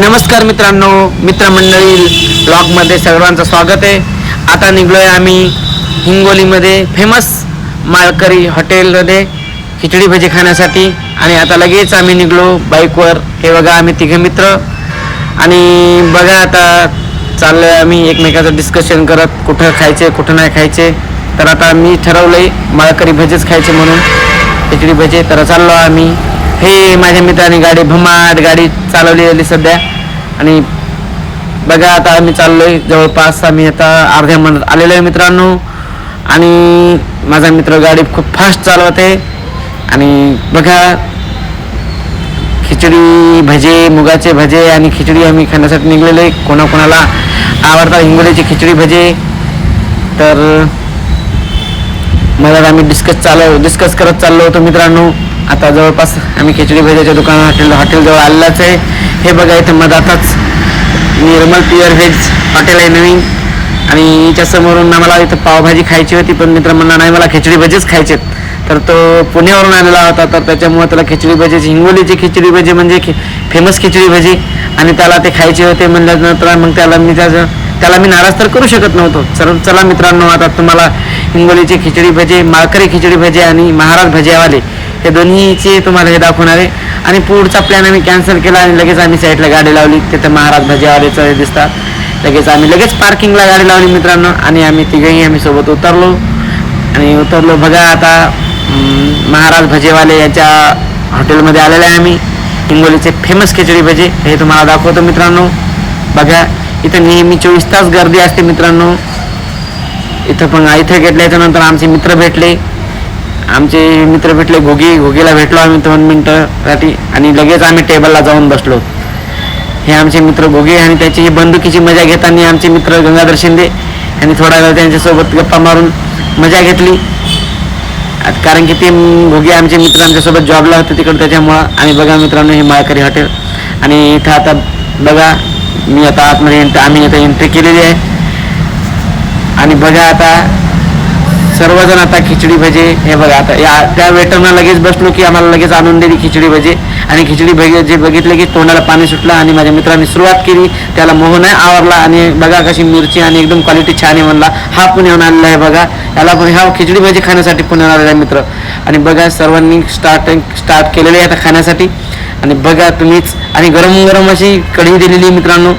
नमस्कार मित्रांनो मित्रमंडळी ब्लॉगमध्ये सर्वांचं स्वागत आहे. आता निघलो आहे आम्ही हिंगोलीमध्ये फेमस माळकरी हॉटेलमध्ये खिचडी भजी खाण्यासाठी. आणि आता लगेच आम्ही निघलो बाईकवर. हे बघा आम्ही तिघे मित्र. आणि बघा आता चाललोय आम्ही एकमेकाचं डिस्कशन करत कुठं खायचे कुठं नाही खायचे. तर आता मी ठरवलं आहे माळकरी भजेच खायचे म्हणून. खिचडी भजे. तर चाललो आम्ही. हे माझ्या मित्राने गाडी भमाट गाडी चालवलेली सध्या. आणि बघा आता आम्ही चाललोय जवळपास आम्ही आता अर्ध्या मनात आलेलो आहे मित्रांनो. आणि माझा मित्र गाडी खूप फास्ट चालवते. आणि बघा खिचडी भजे मुगाचे भजे आणि खिचडी आम्ही खाण्यासाठी निघलेलो आहे. कोणाकोणाला आवडतात हिंगोलीची खिचडी भजे तर मला आम्ही डिस्कस चालव डिस्कस करत चाललो होतो मित्रांनो. आता जवळपास आम्ही खिचडी भज्याच्या दुकान हॉटेल हॉटेलजवळ आलेलाच आहे. हे बघा इथं मधातच निर्मल प्युअर व्हेज हॉटेल आहे नवीन. आणि याच्या समोरून आम्हाला इथं पावभाजी खायची होती पण मित्र म्हणला नाही मला खिचडी भजीच खायचे तर तो पुण्यावरून आलेला होता तर त्याच्यामुळे त्याला खिचडी भजी हिंगोलीची खिचडी भजी म्हणजे फेमस खिचडी भजी. आणि त्याला ते खायचे होते म्हणल्यानंतर मग त्याला मी त्याचं त्याला मी नाराज तर करू शकत नव्हतो. चल चला मित्रांनो आता तुम्हाला हिंगोलीची खिचडी भजी माळकरी खिचडी भजी आणि महाराज भजियावाले हे दोन्हीचे तुम्हाला हे दाखवणार आहे. आणि पुढचा प्लॅन आम्ही कॅन्सल केला आणि लगेच आम्ही साईडला गाडी लावली. तिथं महाराज भजियावालेचं हे दिसतात. लगेच आम्ही लगेच पार्किंगला गाडी लावली मित्रांनो. आणि आम्ही तिघेही आम्ही सोबत उतरलो. आणि उतरलो. बघा आता महाराज भजेवाले यांच्या हॉटेलमध्ये आलेले आहे आम्ही. हिंगोलीचे फेमस खिचडी भजे. हे तुम्हाला दाखवतो मित्रांनो. बघा इथं नेहमी चोवीस तास गर्दी असते मित्रांनो. इथं पण इथं घेतल्याच्या नंतर आमचे मित्र भेटले. आमचे मित्र भेटले घोगी घोगीला भेटलो आम्ही दोन मिनटासाठी आणि लगेच आम्ही टेबलला जाऊन बसलो. हे आमचे मित्र घोगे आणि त्याची ही बंदुकीची मजा घेताना आमचे मित्र गंगाधर शिंदे यांनी थोडा वेळ त्यांच्यासोबत गप्पा मारून मजा घेतली. कारण की ते म, घोगे आमचे मित्र आमच्यासोबत जॉबला होते तिकडं त्याच्यामुळं आणि बघा मित्रांनो हे माळकरी हॉटेल. आणि इथं आता बघा मी आता आतमध्ये आम्ही आता एंट्री केलेली आहे. आणि बघा आता सर्वजण आता खिचडी भजे हे बघा आता या त्या वेटरना लगेच बसलो की आम्हाला लगेच आणून दिली खिचडी भजे. आणि खिचडी भजे जे बघितले की तोंडाला पाणी सुटलं आणि माझ्या मित्रांनी सुरुवात केली त्याला मोहन आवरला आणि बघा कशी मिरची आणि एकदम क्वालिटी छान आहे म्हणला. हा पुण्याहून आलेला आहे बघा. याला पण ह्या खिचडी भजी खाण्यासाठी पुण्यावर आलेला आहे मित्र. आणि बघा सर्वांनी स्टार्ट स्टार्ट केलेले आहे आता खाण्यासाठी. आणि बघा तुम्हीच. आणि गरम गरम अशी कढी दिलेली आहे मित्रांनो.